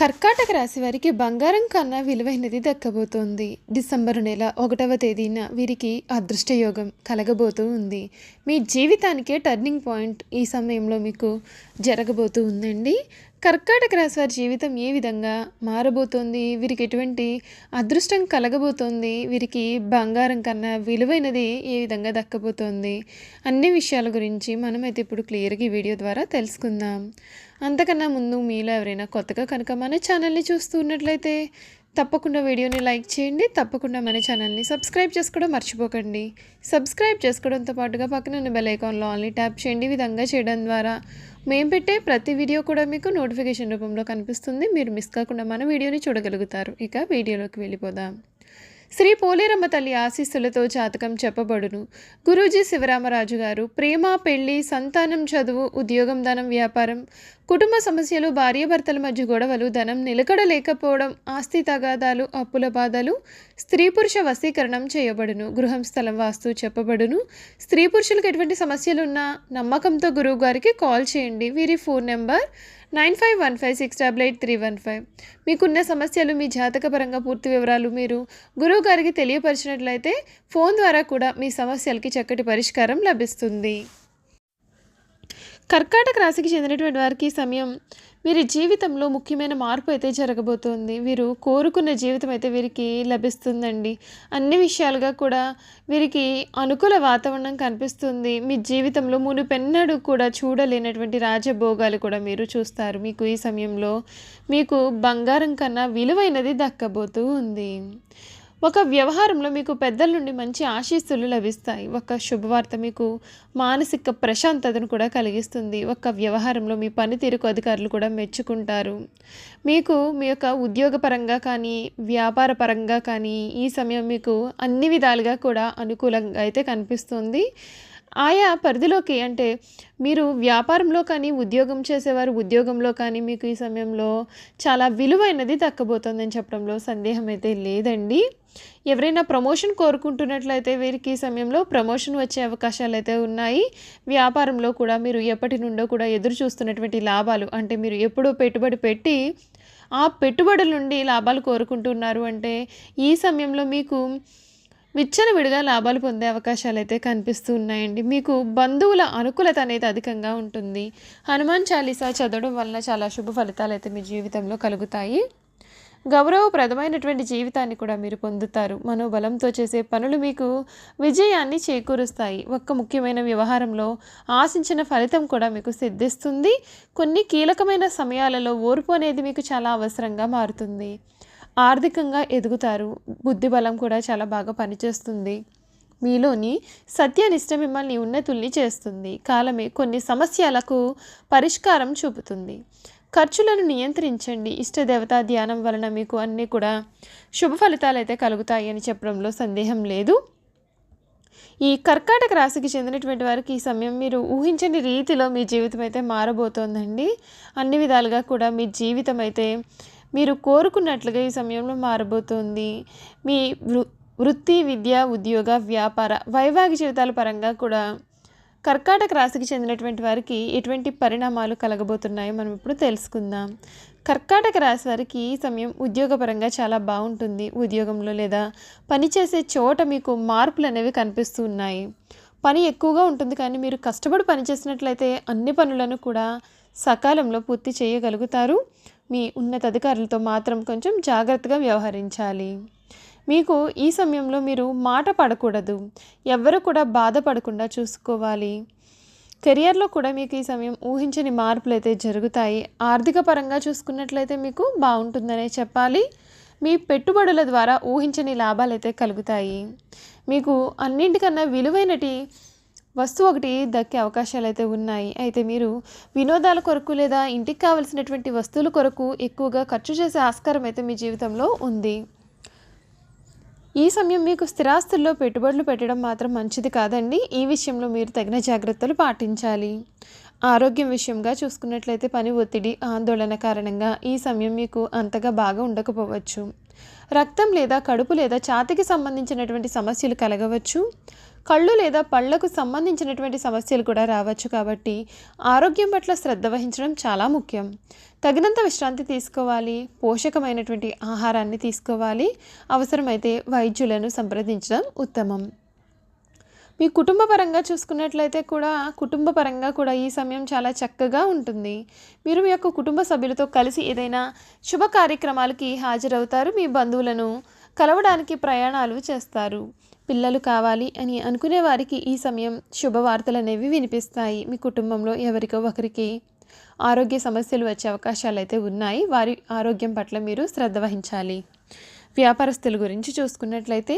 కర్కాటక రాశి వారికి బంగారం కన్నా విలువైనది దక్కబోతోంది. డిసెంబరు నెల ఒకటవ తేదీన వీరికి అదృష్టయోగం కలగబోతూ ఉంది. మీ జీవితానికే టర్నింగ్ పాయింట్ ఈ సమయంలో మీకు జరగబోతూ ఉందండి. కర్కాటక రాశి వారి జీవితం ఏ విధంగా మారబోతోంది? వీరికి ఎటువంటి అదృష్టం కలగబోతోంది? వీరికి బంగారం కన్నా విలువైనది ఏ విధంగా దక్కబోతోంది? అన్ని విషయాల గురించి మనమైతే ఇప్పుడు క్లియర్గా ఈ వీడియో ద్వారా తెలుసుకుందాం. అంతకన్నా ముందు మీలో ఎవరైనా కొత్తగా కనుక మన ఛానల్ని చూస్తూ ఉన్నట్లయితే తప్పకుండా వీడియోని లైక్ చేయండి. తప్పకుండా మన ఛానల్ని సబ్స్క్రైబ్ చేసుకోవడం మర్చిపోకండి. సబ్స్క్రైబ్ చేసుకోవడంతో పాటుగా పక్కన ఉన్న బెల్ ఐకాన్లో ఆన్లీ ట్యాప్ చేయండి. విధంగా చేయడం ద్వారా మేము పెట్టే ప్రతి వీడియో కూడా మీకు నోటిఫికేషన్ రూపంలో కనిపిస్తుంది. మీరు మిస్ కాకుండా మన వీడియోని చూడగలుగుతారు. ఇక వీడియోలోకి వెళ్ళిపోదాం. శ్రీ పోలేరమ్మ తల్లి ఆశీస్సులతో జాతకం చెప్పబడును. గురూజీ శివరామరాజు గారు ప్రేమ పెళ్ళి సంతానం చదువు ఉద్యోగం ధనం వ్యాపారం కుటుంబ సమస్యలు భార్యాభర్తల మధ్య గొడవలు ధనం నిలకడ లేకపోవడం ఆస్తి తగాదాలు అప్పుల బాధలు స్త్రీ పురుష వశీకరణం చేయబడును గృహం స్థలం వాస్తు చెప్పబడును. స్త్రీ పురుషులకు ఎటువంటి సమస్యలున్నా నమ్మకంతో గురువు గారికి కాల్ చేయండి. వీరి phone number nine five one five six double eight three one five. మీకున్న సమస్యలు మీ జాతకపరంగా పూర్తి వివరాలు మీరు గురువు గారికి తెలియపరిచినట్లయితే ఫోన్ ద్వారా కూడా మీ సమస్యలకి చక్కటి పరిష్కారం లభిస్తుంది. కర్కాటక రాశికి చెందినటువంటి వారికి సమయం వీరి జీవితంలో ముఖ్యమైన మార్పు అయితే జరగబోతోంది. వీరు కోరుకున్న జీవితం అయితే వీరికి లభిస్తుందండి. అన్ని విషయాలుగా కూడా వీరికి అనుకూల వాతావరణం కనిపిస్తుంది. మీ జీవితంలో మునుపెన్నడూ కూడా చూడలేనటువంటి రాజభోగాలు కూడా మీరు చూస్తారు. మీకు ఈ సమయంలో మీకు బంగారం కన్నా విలువైనది దక్కబోతూ ఉంది. ఒక వ్యవహారంలో మీకు పెద్దల నుండి మంచి ఆశీస్సులు లభిస్తాయి. ఒక శుభవార్త మీకు మానసిక ప్రశాంతతను కూడా కలిగిస్తుంది. ఒక వ్యవహారంలో మీ పనితీరుకు అధికారులు కూడా మెచ్చుకుంటారు. మీకు మీ యొక్క ఉద్యోగపరంగా కానీ వ్యాపార పరంగా కానీ ఈ సమయం మీకు అన్ని విధాలుగా కూడా అనుకూలంగా అయితే కనిపిస్తుంది. ఆయా పరిధిలోకి అంటే మీరు వ్యాపారంలో కానీ ఉద్యోగం చేసేవారు ఉద్యోగంలో కానీ మీకు ఈ సమయంలో చాలా విలువైనది దక్కబోతోందని చెప్పడంలో సందేహం అయితే లేదండి. ఎవరైనా ప్రమోషన్ కోరుకుంటున్నట్లయితే వీరికి ఈ సమయంలో ప్రమోషన్ వచ్చే అవకాశాలు అయితే ఉన్నాయి. వ్యాపారంలో కూడా మీరు ఎప్పటి నుండో కూడా ఎదురు చూస్తున్నటువంటి లాభాలు అంటే మీరు ఎప్పుడో పెట్టుబడి పెట్టి ఆ పెట్టుబడుల నుండి లాభాలు కోరుకుంటున్నారు అంటే ఈ సమయంలో మీకు విచ్చలవిడిగా లాభాలు పొందే అవకాశాలు అయితే కనిపిస్తూ ఉన్నాయండి. మీకు బంధువుల అనుకూలత అనేది అధికంగా ఉంటుంది. హనుమాన్ చాలీసా చదవడం వలన చాలా శుభ ఫలితాలు అయితే మీ జీవితంలో కలుగుతాయి. గౌరవప్రదమైనటువంటి జీవితాన్ని కూడా మీరు పొందుతారు. మనోబలంతో చేసే పనులు మీకు విజయాన్ని చేకూరుస్తాయి. ఒక్క ముఖ్యమైన వ్యవహారంలో ఆశించిన ఫలితం కూడా మీకు సిద్ధిస్తుంది. కొన్ని కీలకమైన సమయాలలో ఓర్పు అనేది మీకు చాలా అవసరంగా మారుతుంది. ఆర్థికంగా ఎదుగుతారు. బుద్ధి బలం కూడా చాలా బాగా పనిచేస్తుంది. మీలోని సత్యనిష్ట మిమ్మల్ని ఉన్నతుల్ని చేస్తుంది. కాలమే కొన్ని సమస్యలకు పరిష్కారం చూపుతుంది. ఖర్చులను నియంత్రించండి. ఇష్టదేవతా ధ్యానం వలన మీకు అన్నీ కూడా శుభ ఫలితాలు అయితే కలుగుతాయి అని చెప్పడంలో సందేహం లేదు. ఈ కర్కాటక రాశికి చెందినటువంటి వారికి ఈ సమయం మీరు ఊహించని రీతిలో మీ జీవితం అయితే మారబోతోందండి. అన్ని విధాలుగా కూడా మీ జీవితం అయితే మీరు కోరుకున్నట్లుగా ఈ సమయంలో మారబోతోంది. మీ వృ వృత్తి విద్య ఉద్యోగ వ్యాపార వైవాహిక జీవితాల పరంగా కూడా కర్కాటక రాశికి చెందినటువంటి వారికి ఎటువంటి పరిణామాలు కలగబోతున్నాయో మనం ఇప్పుడు తెలుసుకుందాం. కర్కాటక రాశి వారికి ఈ సమయం ఉద్యోగపరంగా చాలా బాగుంటుంది. ఉద్యోగంలో లేదా పనిచేసే చోట మీకు మార్పులు అనేవి కనిపిస్తూ ఉన్నాయి. పని ఎక్కువగా ఉంటుంది కానీ మీరు కష్టపడి పనిచేసినట్లయితే అన్ని పనులను కూడా సకాలంలో పూర్తి చేయగలుగుతారు. మీ ఉన్నతాధికారులతో మాత్రం కొంచెం జాగ్రత్తగా వ్యవహరించాలి. మీకు ఈ సమయంలో మీరు మాట పడకూడదు. ఎవ్వరు కూడా బాధపడకుండా చూసుకోవాలి. కెరియర్లో కూడా మీకు ఈ సమయం ఊహించని మార్పులు అయితే జరుగుతాయి. ఆర్థిక పరంగా చూసుకున్నట్లయితే మీకు బాగుంటుందనే చెప్పాలి. మీ పెట్టుబడుల ద్వారా ఊహించని లాభాలు అయితే కలుగుతాయి. మీకు అన్నింటికన్నా విలువైనటి వస్తువు ఒకటి దక్కే అవకాశాలు అయితే ఉన్నాయి. అయితే మీరు వినోదాల కొరకు లేదా ఇంటికి కావలసినటువంటి వస్తువుల కొరకు ఎక్కువగా ఖర్చు చేసే ఆస్కారం అయితే మీ జీవితంలో ఉంది. ఈ సమయం మీకు స్థిరాస్తుల్లో పెట్టుబడులు పెట్టడం మాత్రం మంచిది కాదండి. ఈ విషయంలో మీరు తగిన జాగ్రత్తలు పాటించాలి. ఆరోగ్యం విషయంగా చూసుకున్నట్లయితే పని ఒత్తిడి ఆందోళన కారణంగా ఈ సమయం మీకు అంతగా బాగా ఉండకపోవచ్చు. రక్తం లేదా కడుపు లేదా ఛాతికి సంబంధించినటువంటి సమస్యలు కలగవచ్చు. కళ్ళు లేదా పళ్ళకు సంబంధించినటువంటి సమస్యలు కూడా రావచ్చు కాబట్టి ఆరోగ్యం పట్ల శ్రద్ధ వహించడం చాలా ముఖ్యం. తగినంత విశ్రాంతి తీసుకోవాలి పోషకమైనటువంటి ఆహారాన్ని తీసుకోవాలి అవసరమైతే వైద్యులను సంప్రదించడం ఉత్తమం. మీ కుటుంబ పరంగా చూసుకున్నట్లయితే కూడా కుటుంబ పరంగా కూడా ఈ సమయం చాలా చక్కగా ఉంటుంది. మీరు మీ యొక్క కుటుంబ సభ్యులతో కలిసి ఏదైనా శుభ కార్యక్రమాలకి హాజరవుతారు. మీ బంధువులను కలవడానికి ప్రయాణాలు చేస్తారు. పిల్లలు కావాలి అని అనుకునే వారికి ఈ సమయం శుభవార్తలు అనేవి వినిపిస్తాయి. మీ కుటుంబంలో ఎవరికో ఒకరికి ఆరోగ్య సమస్యలు వచ్చే అవకాశాలు అయితే ఉన్నాయి. వారి ఆరోగ్యం పట్ల మీరు శ్రద్ధ వహించాలి. వ్యాపారస్తుల గురించి చూసుకున్నట్లయితే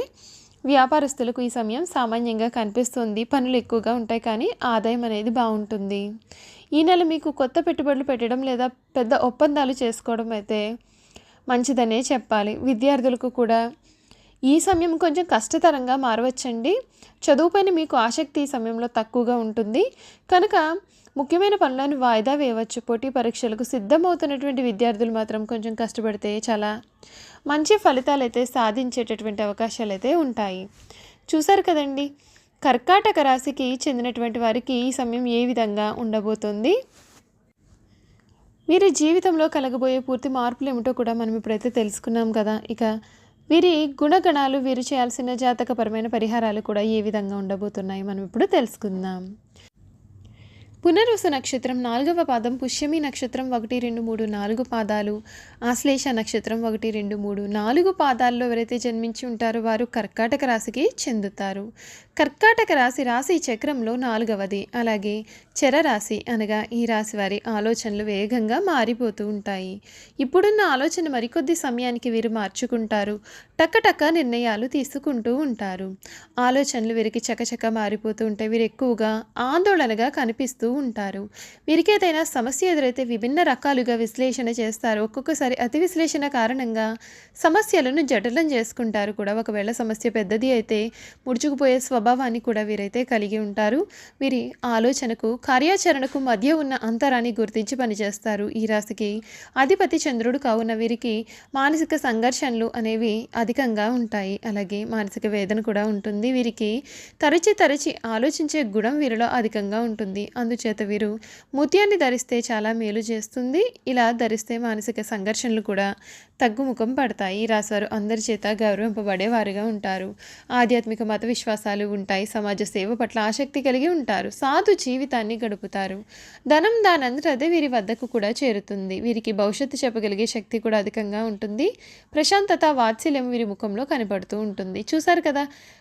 వ్యాపారస్తులకు ఈ సమయం సామాన్యంగా కనిపిస్తుంది. పనులు ఎక్కువగా ఉంటాయి కానీ ఆదాయం అనేది బాగుంటుంది. ఈ నెల మీకు కొత్త పెట్టుబడులు పెట్టడం లేదా పెద్ద ఒప్పందాలు చేసుకోవడం అయితే మంచిదనే చెప్పాలి. విద్యార్థులకు కూడా ఈ సమయం కొంచెం కష్టతరంగా మారవచ్చండి. చదువుపైన మీకు ఆసక్తి ఈ సమయంలో తక్కువగా ఉంటుంది. కనుక ముఖ్యమైన పనులను వాయిదా వేయవచ్చు. పోటీ పరీక్షలకు సిద్ధమవుతున్నటువంటి విద్యార్థులు మాత్రం కొంచెం కష్టపడితే చాలా మంచి ఫలితాలు అయితే సాధించేటటువంటి అవకాశాలు అయితే ఉంటాయి. చూసారు కదండి? కర్కాటక రాశికి చెందినటువంటి వారికి ఈ సమయం ఏ విధంగా ఉండబోతుంది? వీరి జీవితంలో కలగబోయే పూర్తి మార్పులు ఏమిటో కూడా మనం ఇప్పుడైతే తెలుసుకున్నాం కదా. ఇక వీరి గుణగణాలు వీరు చేయాల్సిన జాతకపరమైన పరిహారాలు కూడా ఏ విధంగా ఉండబోతున్నాయి మనం ఇప్పుడు తెలుసుకుందాం. పునరుసు నక్షత్రం నాలుగవ పాదం పుష్యమి నక్షత్రం ఒకటి రెండు మూడు నాలుగు పాదాలు ఆశ్లేష నక్షత్రం ఒకటి రెండు మూడు నాలుగు పాదాల్లో ఎవరైతే జన్మించి ఉంటారో వారు కర్కాటక రాశికి చెందుతారు. కర్కాటక రాశి రాశి చక్రంలో నాలుగవది. అలాగే చరరాశి అనగా ఈ రాశి వారి ఆలోచనలు వేగంగా మారిపోతూ ఉంటాయి. ఇప్పుడున్న ఆలోచన మరికొద్ది సమయానికి వీరు మార్చుకుంటారు. టక్కటక్క నిర్ణయాలు తీసుకుంటూ ఉంటారు. ఆలోచనలు వీరికి చకచక మారిపోతూ ఉంటాయి. వీరు ఎక్కువగా ఆందోళనగా కనిపిస్తూ ఉంటారు. వీరికి ఏదైనా సమస్య ఎదురైతే విభిన్న రకాలుగా విశ్లేషణ చేస్తారు. ఒక్కొక్కసారి అతి విశ్లేషణ కారణంగా సమస్యలను జటిలం చేసుకుంటారు కూడా. ఒకవేళ సమస్య పెద్దది అయితే ముడుచుకుపోయే స్వభావాన్ని కూడా వీరైతే కలిగి ఉంటారు. వీరి ఆలోచనకు కార్యాచరణకు మధ్య ఉన్న అంతరాన్ని గుర్తించి పనిచేస్తారు. ఈ రాశికి అధిపతి చంద్రుడు కావున వీరికి మానసిక సంఘర్షణలు అనేవి అధికంగా ఉంటాయి. అలాగే మానసిక వేదన కూడా ఉంటుంది. వీరికి తరచి తరచి ఆలోచించే గుణం వీరిలో అధికంగా ఉంటుంది. చేత వీరు ముత్యాన్ని ధరిస్తే చాలా మేలు చేస్తుంది. ఇలా ధరిస్తే మానసిక సంఘర్షణలు కూడా తగ్గుముఖం పడతాయి. ఈ రాశివారు అందరి చేత గౌరవింపబడేవారుగా ఉంటారు. ఆధ్యాత్మిక మత విశ్వాసాలు ఉంటాయి. సమాజ సేవ పట్ల ఆసక్తి కలిగి ఉంటారు. సాధు జీవితాన్ని గడుపుతారు. ధనం దానంతట అదే వీరి వద్దకు కూడా చేరుతుంది. వీరికి భవిష్యత్తు చెప్పగలిగే శక్తి కూడా అధికంగా ఉంటుంది. ప్రశాంతత వాత్సల్యం వీరి ముఖంలో కనపడుతూ ఉంటుంది. చూసారు కదా